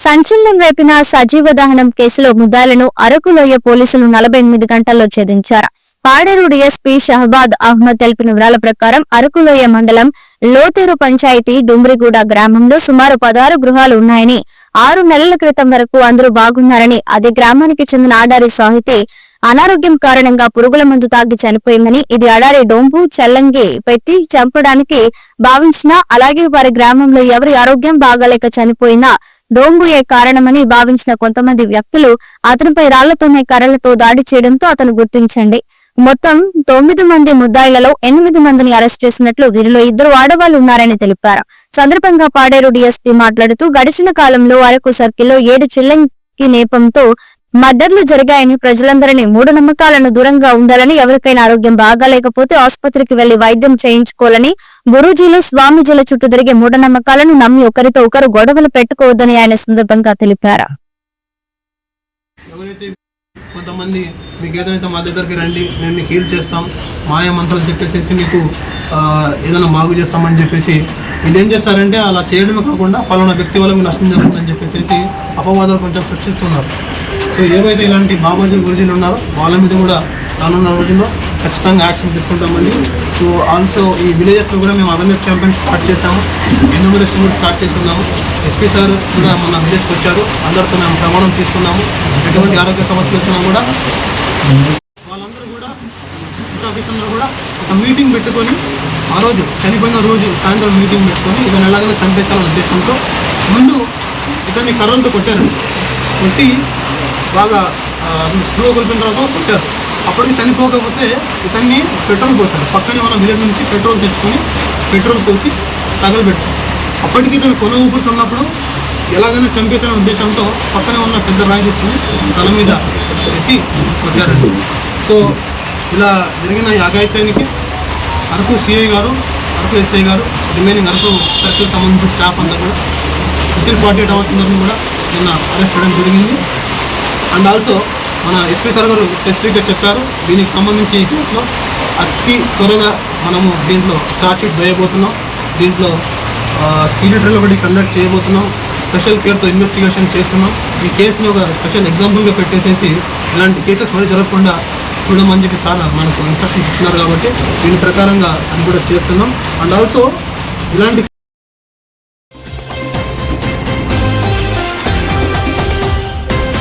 సంచలనం రేపిన సజీవ దహనం కేసులో ముద్దాయిలను అరకులోయ పోలీసులు నలభై ఎనిమిది గంటల్లో ఛేదించారు. పాడేరు డిఎస్పీ షహబాద్ అహ్మద్ తెలిపిన వివరాల ప్రకారం అరకులోయ మండలం లోతేరు పంచాయతీ డుమ్రిగూడ గ్రామంలో సుమారు పదహారు గృహాలు ఉన్నాయని ఆరు నెలల క్రితం వరకు అందరూ బాగున్నారని అదే గ్రామానికి చెందిన ఆడారి సాహితి అనారోగ్యం కారణంగా పురుగుల మందు తాగి చనిపోయిందని ఇది అడారి డొంబు చల్లంగి పెట్టి చంపడానికి భావించినా అలాగే వారి గ్రామంలో ఎవరి ఆరోగ్యం బాగాలేక చనిపోయినా డోంగుయే కారణమని భావించిన కొంతమంది వ్యక్తులు అతనిపై రాళ్ళతోనే కర్రలతో దాడి చేయడంతో అతను గుర్తించండి. మొత్తం తొమ్మిది మంది ముద్దాయిలలో ఎనిమిది మందిని అరెస్ట్ చేసినట్లు వీరిలో ఇద్దరు ఆడవాళ్ళు ఉన్నారని తెలిపారు. సందర్భంగా పాడేరు డీఎస్పీ మాట్లాడుతూ గడిచిన కాలంలో అరకు సర్కిల్లో ఏడు ఈ నేపంతో మర్డర్లు జరిగాయని ప్రజలందరినీ మూఢనమ్మకాలను దూరంగా ఉండాలని ఎవరికైనా ఆరోగ్యం బాగాలేకపోతే ఆసుపత్రికి వెళ్ళి వైద్యం చేయించుకోవాలని గురూజీలు స్వామీజీల చుట్టూ తిరిగే మూఢనమ్మకాలను నమ్మి ఒకరితో ఒకరు గొడవలు పెట్టుకోవద్దని ఆయన సందర్భంగా తెలిపారు. కొంతమంది మీకు ఏదైతే మా దగ్గరికి రండి మేము మీకు హీల్ చేస్తాం మాయ మంత్రాలు మీకు ఏదైనా బాగు చేస్తామని చెప్పేసి వీళ్ళు ఏం చేస్తారంటే అలా చేయడమే కాకుండా ఫలానా వ్యక్తి వల్ల మీకు నష్టం జరుగుతుందని చెప్పేసి అపవాదాలు కొంచెం సృష్టిస్తున్నారు. సో ఏవైతే ఇలాంటి బాబాజీ గురుజీలు ఉన్నారో వాళ్ళ మీద కూడా రానున్న రోజుల్లో ఖచ్చితంగా యాక్షన్ తీసుకుంటామండి. సో ఆల్సో ఈ విలేజెస్లో కూడా మేము అవేర్నెస్ క్యాంపెయిన్ స్టార్ట్ చేసాము ఎన్యూమరేషన్ కూడా స్టార్ట్ చేస్తున్నాము. ఎస్పీ సార్ కూడా మన విలేజ్కి వచ్చారు. అందరితో మేము ప్రమాణం తీసుకున్నాము. ఎటువంటి ఆరోగ్య సమస్యలు వచ్చినా కూడా ఇంత కూడా ఒక మీటింగ్ పెట్టుకొని ఆ రోజు చనిపోయిన రోజు సాయంత్రం మీటింగ్ పెట్టుకొని ఇతను ఎలాగైనా చంపేశాలనే ఉద్దేశంతో ముందు ఇతన్ని కర్రలతో కొట్టారండి కొట్టి బాగా స్లో కొలిపిన తర్వాత కొట్టారు. అప్పటికి చనిపోకపోతే ఇతన్ని పెట్రోల్ పోసారు పక్కనే మన విలేజ్ నుంచి పెట్రోల్ తెచ్చుకొని పెట్రోల్ పోసి తగలబెట్టారు. అప్పటికి ఇతను కొన ఊపుతున్నప్పుడు ఎలాగైనా చంపేసిన ఉద్దేశంతో పక్కనే ఉన్న పెద్ద రాయి తీసుకొని తల మీద పెట్టి కొట్టారండి సో ఇలా జరిగిన ఈ అఘాయిత్యానికి అరకు సిఐ గారు అరకు ఎస్ఐ గారు రిమైనింగ్ అరకు సర్కిల్ సంబంధించిన స్టాఫ్ అంతా కూడా వితిన్ ఫార్టీ ఎయిట్ అవర్స్ కూడా నిన్న అరెస్ట్ చేయడం జరిగింది. అండ్ ఆల్సో మన ఎస్పీ సార్ గారు స్పెసిఫిక్గా చెప్పారు దీనికి సంబంధించి ఈ కేసులో అతి త్వరగా మనము దీంట్లో చార్జ్షీట్ వేయబోతున్నాం. దీంట్లో స్పీడ్ డ్రిల్ ఒకటి కండక్ట్ చేయబోతున్నాం. స్పెషల్ కేర్తో ఇన్వెస్టిగేషన్ చేస్తున్నాం. ఈ కేసుని ఒక స్పెషల్ ఎగ్జాంపుల్గా పెట్టేసేసి ఇలాంటి కేసెస్ మరీ జరగకుండా చూడమని చెప్పి సార్ మనకు ఇన్స్ట్రక్షన్స్ ఇస్తున్నారు కాబట్టి దీని ప్రకారంగా అది కూడా చేస్తున్నాం. అండ్ ఆల్సో ఇలాంటి